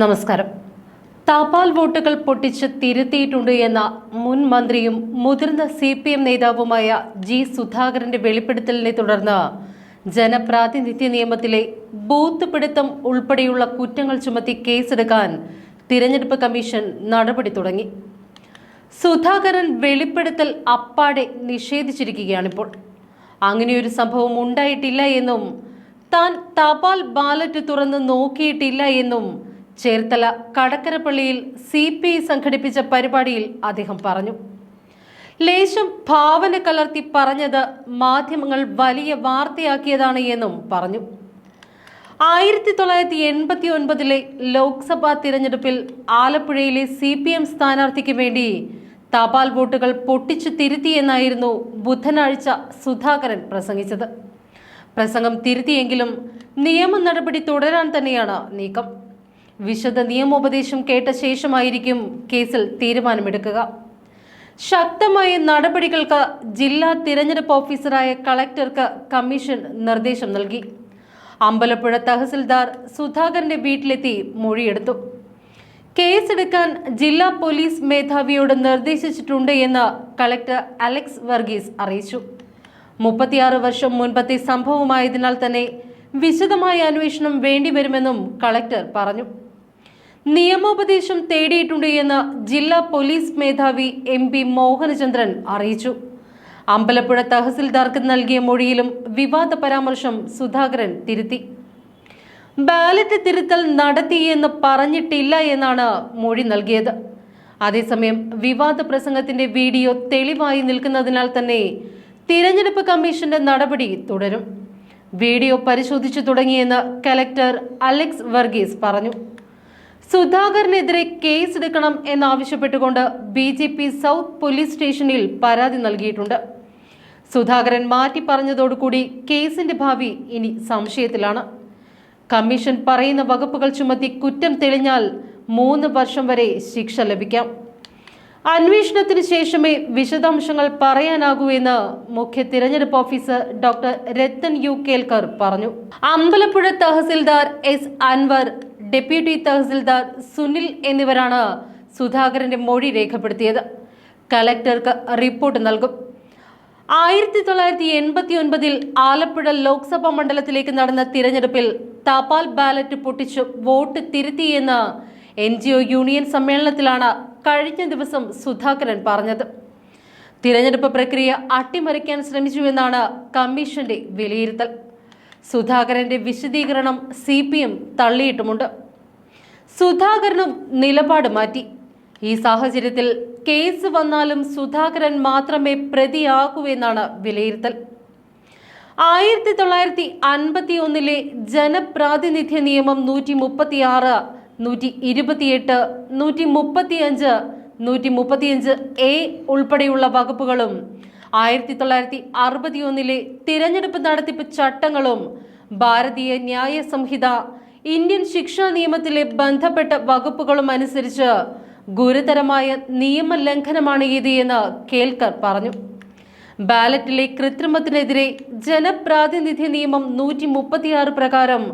നമസ്കാരം. തപാൽ വോട്ടുകൾ പൊട്ടിച്ച് തിരുത്തിയിട്ടുണ്ട് എന്ന മുൻ മന്ത്രിയും മുതിർന്ന സി പി എം നേതാവുമായ ജി സുധാകരന്റെ വെളിപ്പെടുത്തലിനെ തുടർന്ന് ജനപ്രാതിനിധ്യ നിയമത്തിലെ ബൂത്ത് പിടുത്തം ഉൾപ്പെടെയുള്ള കുറ്റങ്ങൾ ചുമത്തി കേസെടുക്കാൻ തിരഞ്ഞെടുപ്പ് കമ്മീഷൻ നടപടി തുടങ്ങി. സുധാകരൻ വെളിപ്പെടുത്തൽ അപ്പാടെ നിഷേധിച്ചിരിക്കുകയാണിപ്പോൾ. അങ്ങനെയൊരു സംഭവം ഉണ്ടായിട്ടില്ല എന്നും താൻ തപാൽ ബാലറ്റ് തുറന്ന് നോക്കിയിട്ടില്ല എന്നും ചേർത്തല കടക്കരപ്പള്ളിയിൽ സി പി ഐ സംഘടിപ്പിച്ച പരിപാടിയിൽ അദ്ദേഹം പറഞ്ഞു. ലേശം ഭാവന കലർത്തി പറഞ്ഞത് മാധ്യമങ്ങൾ വലിയ വാർത്തയാക്കിയതാണ് എന്നും പറഞ്ഞു. ആയിരത്തി തൊള്ളായിരത്തി എൺപത്തി ഒൻപതിലെ ലോക്സഭാ തിരഞ്ഞെടുപ്പിൽ ആലപ്പുഴയിലെ സി പി എം സ്ഥാനാർത്ഥിക്ക് വേണ്ടി തപാൽ വോട്ടുകൾ പൊട്ടിച്ചു തിരുത്തിയെന്നായിരുന്നു ബുധനാഴ്ച സുധാകരൻ പ്രസംഗിച്ചത്. പ്രസംഗം തിരുത്തിയെങ്കിലും നിയമ നടപടി തുടരാൻ തന്നെയാണ് നീക്കം. വിശദ നിയമോപദേശം കേട്ട ശേഷമായിരിക്കും കേസിൽ തീരുമാനമെടുക്കുക. ശക്തമായ നടപടികൾക്ക് ജില്ലാ തിരഞ്ഞെടുപ്പ് ഓഫീസറായ കളക്ടർക്ക് കമ്മീഷൻ നിർദ്ദേശം നൽകി. അമ്പലപ്പുഴ തഹസിൽദാർ സുധാകരന്റെ വീട്ടിലെത്തി മൊഴിയെടുത്തു. കേസെടുക്കാൻ ജില്ലാ പോലീസ് മേധാവിയോട് നിർദ്ദേശിച്ചിട്ടുണ്ട് എന്ന് കളക്ടർ അലക്സ് വർഗീസ് അറിയിച്ചു. മുപ്പത്തിയാറ് വർഷം മുൻപത്തെ സംഭവമായതിനാൽ തന്നെ വിശദമായ അന്വേഷണം വേണ്ടിവരുമെന്നും കളക്ടർ പറഞ്ഞു. നിയമോപദേശം തേടിയിട്ടുണ്ട് എന്ന് ജില്ലാ പോലീസ് മേധാവി എം പി മോഹനചന്ദ്രൻ അറിയിച്ചു. അമ്പലപ്പുഴ തഹസിൽദാർക്ക് നൽകിയ മൊഴിയിലും വിവാദ പരാമർശം സുധാകരൻ തിരുത്തി. ബാലറ്റ് തിരുത്തൽ നടത്തിയെന്ന് പറഞ്ഞിട്ടില്ല എന്നാണ് മൊഴി നൽകിയത്. അതേസമയം വിവാദ പ്രസംഗത്തിന്റെ വീഡിയോ തെളിവായി നിൽക്കുന്നതിനാൽ തന്നെ തിരഞ്ഞെടുപ്പ് കമ്മീഷന്റെ നടപടി തുടരും. വീഡിയോ പരിശോധിച്ചു തുടങ്ങിയെന്ന് കലക്ടർ അലക്സ് വർഗീസ് പറഞ്ഞു. സുധാകരനെതിരെ കേസെടുക്കണം എന്നാവശ്യപ്പെട്ടുകൊണ്ട് B J P south police സ്റ്റേഷനിൽ പരാതി നൽകിയിട്ടുണ്ട്. സുധാകരൻ മാറ്റി പറഞ്ഞതോടുകൂടി കേസിന്റെ ഭാവി ഇനി സംശയത്തിലാണ്. കമ്മീഷൻ പറയുന്ന വകുപ്പുകൾ ചുമത്തി കുറ്റം തെളിഞ്ഞാൽ മൂന്ന് വർഷം വരെ ശിക്ഷ ലഭിക്കാം. അന്വേഷണത്തിന് ശേഷമേ വിശദാംശങ്ങൾ പറയാനാകൂ എന്ന് മുഖ്യ തിരഞ്ഞെടുപ്പ് officer doctor Rathan U Kelkar പറഞ്ഞു. അമ്പലപ്പുഴ തഹസിൽദാർ എസ് അൻവർ ഡെപ്യൂട്ടി തഹസിൽദാർ സുനിൽ എന്നിവരാണ് സുധാകരന്റെ മൊഴി രേഖപ്പെടുത്തിയത്. കലക്ടർക്ക് റിപ്പോർട്ട് നൽകും. ആയിരത്തി തൊള്ളായിരത്തി എൺപത്തി ഒൻപതിൽ ആലപ്പുഴ ലോക്സഭാ മണ്ഡലത്തിലേക്ക് നടന്ന തിരഞ്ഞെടുപ്പിൽ തപാൽ ബാലറ്റ് പൊട്ടിച്ച് വോട്ട് തിരുത്തിയെന്ന് എൻ ജി ഒ യൂണിയൻ സമ്മേളനത്തിലാണ് കഴിഞ്ഞ ദിവസം സുധാകരൻ പറഞ്ഞത്. തിരഞ്ഞെടുപ്പ് പ്രക്രിയ അട്ടിമറിക്കാൻ ശ്രമിച്ചുവെന്നാണ് കമ്മീഷന്റെ വിലയിരുത്തൽ. സുധാകരന്റെ വിശദീകരണം സി പി എം തള്ളിയിട്ടുമുണ്ട്. സുധാകരനും നിലപാട് മാറ്റി. ഈ സാഹചര്യത്തിൽ കേസ് വന്നാലും സുധാകരൻ മാത്രമേ പ്രതിയാകൂ എന്നാണ് വിലയിരുത്തൽ. ആയിരത്തി തൊള്ളായിരത്തി അൻപത്തി ഒന്നിലെ ജനപ്രാതിനിധ്യ നിയമം നൂറ്റി മുപ്പത്തി ആറ് നൂറ്റി ഇരുപത്തിയെട്ട് നൂറ്റി മുപ്പത്തിയഞ്ച് നൂറ്റി മുപ്പത്തിയഞ്ച് എ ഉൾപ്പെടെയുള്ള വകുപ്പുകളും ആയിരത്തി തൊള്ളായിരത്തി അറുപത്തി ഒന്നിലെ തിരഞ്ഞെടുപ്പ് നടത്തിപ്പ് ചട്ടങ്ങളും ഭാരതീയ ന്യായ സംഹിത ഇന്ത്യൻ ശിക്ഷാ നിയമത്തിലെ ബന്ധപ്പെട്ട വകുപ്പുകളും അനുസരിച്ച് ഗുരുതരമായ നിയമലംഘനമാണ് ഇത് എന്ന് കേൽക്കർ പറഞ്ഞു. ബാലറ്റിലെ കൃത്രിമത്തിനെതിരെ ജനപ്രാതിനിധ്യ നിയമം നൂറ്റി മുപ്പത്തിയാറ് പ്രകാരം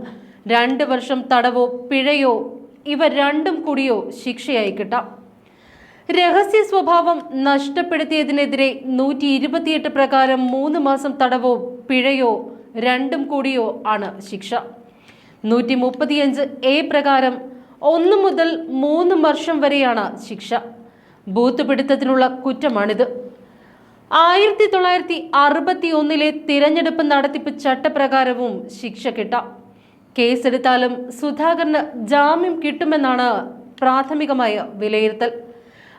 രണ്ട് വർഷം തടവോ പിഴയോ ഇവ രണ്ടും കൂടിയോ ശിക്ഷയായി കിട്ടാം. രഹസ്യ സ്വഭാവം നഷ്ടപ്പെടുത്തിയതിനെതിരെ നൂറ്റി ഇരുപത്തിയെട്ട് പ്രകാരം മൂന്ന് മാസം തടവോ പിഴയോ രണ്ടും കൂടിയോ ആണ് ശിക്ഷ. നൂറ്റി മുപ്പത്തിയഞ്ച് എ പ്രകാരം ഒന്ന് മുതൽ മൂന്ന് വർഷം വരെയാണ് ശിക്ഷ. ബൂത്ത് പിടുത്തത്തിനുള്ള കുറ്റമാണിത്. ആയിരത്തി തൊള്ളായിരത്തി അറുപത്തി ഒന്നിലെ തിരഞ്ഞെടുപ്പ് നടത്തിപ്പ് ചട്ടപ്രകാരവും ശിക്ഷ കിട്ടാം. കേസെടുത്താലും സുധാകരന് ജാമ്യം കിട്ടുമെന്നാണ് പ്രാഥമികമായ വിലയിരുത്തൽ.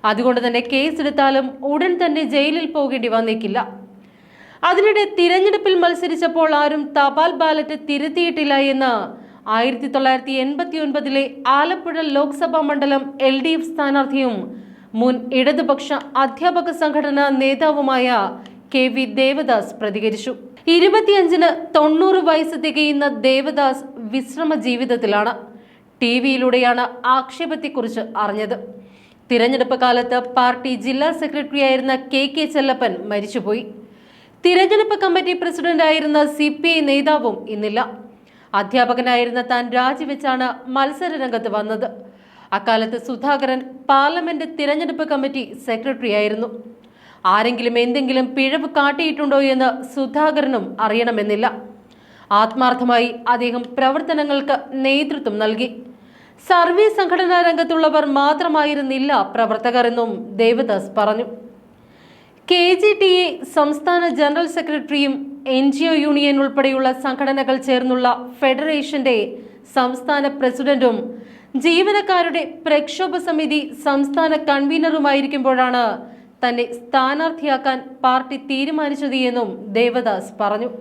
അതുകൊണ്ട് തന്നെ കേസെടുത്താലും ഉടൻ തന്നെ ജയിലിൽ പോകേണ്ടി വന്നേക്കില്ല. അതിനിടെ തിരഞ്ഞെടുപ്പിൽ മത്സരിച്ചപ്പോൾ ആരും തപാൽ ബാലറ്റ് തിരുത്തിയിട്ടില്ല എന്ന് ആയിരത്തി തൊള്ളായിരത്തി എൺപത്തി ഒൻപതിലെ ആലപ്പുഴ ലോക്സഭാ മണ്ഡലം എൽ ഡി എഫ് സ്ഥാനാർത്ഥിയും മുൻ ഇടതുപക്ഷ അധ്യാപക സംഘടനാ നേതാവുമായ കെ വി ദേവദാസ് പ്രതികരിച്ചു. ഇരുപത്തിയഞ്ചിന് തൊണ്ണൂറ് വയസ്സ് തികയുന്ന ദേവദാസ് വിശ്രമ ജീവിതത്തിലാണ് ടി വിയിലൂടെയാണ് ആക്ഷേപത്തെക്കുറിച്ച് അറിഞ്ഞത്. തിരഞ്ഞെടുപ്പ് കാലത്ത് പാർട്ടി ജില്ലാ സെക്രട്ടറിയായിരുന്ന കെ കെ ചെല്ലപ്പൻ മരിച്ചുപോയി. തിരഞ്ഞെടുപ്പ് കമ്മിറ്റി പ്രസിഡന്റായിരുന്ന സി പി ഐ നേതാവും ഇന്നില്ല. അധ്യാപകനായിരുന്ന താൻ രാജിവെച്ചാണ് മത്സരരംഗത്ത് വന്നത്. അക്കാലത്ത് സുധാകരൻ പാർലമെന്റ് തിരഞ്ഞെടുപ്പ് കമ്മിറ്റി സെക്രട്ടറിയായിരുന്നു. ആരെങ്കിലും എന്തെങ്കിലും പിഴവ് കാട്ടിയിട്ടുണ്ടോ എന്ന് സുധാകരനും അറിയണമെന്നില്ല. ആത്മാർത്ഥമായി അദ്ദേഹം പ്രവർത്തനങ്ങൾക്ക് നേതൃത്വം നൽകി. സർവീസ് സംഘടനാ രംഗത്തുള്ളവർ മാത്രമായിരുന്നില്ല പ്രവർത്തകർ എന്നും ദേവദാസ് പറഞ്ഞു. കെ ജി ടി എ സംസ്ഥാന ജനറൽ സെക്രട്ടറിയും എൻ ജി ഒ യൂണിയൻ ഉൾപ്പെടെയുള്ള സംഘടനകൾ ചേർന്നുള്ള ഫെഡറേഷന്റെ സംസ്ഥാന പ്രസിഡന്റും ജീവനക്കാരുടെ പ്രക്ഷോഭ സമിതി സംസ്ഥാന കൺവീനറുമായിരിക്കുമ്പോഴാണ് തന്നെ സ്ഥാനാർത്ഥിയാക്കാൻ പാർട്ടി തീരുമാനിച്ചത് എന്നും ദേവദാസ് പറഞ്ഞു.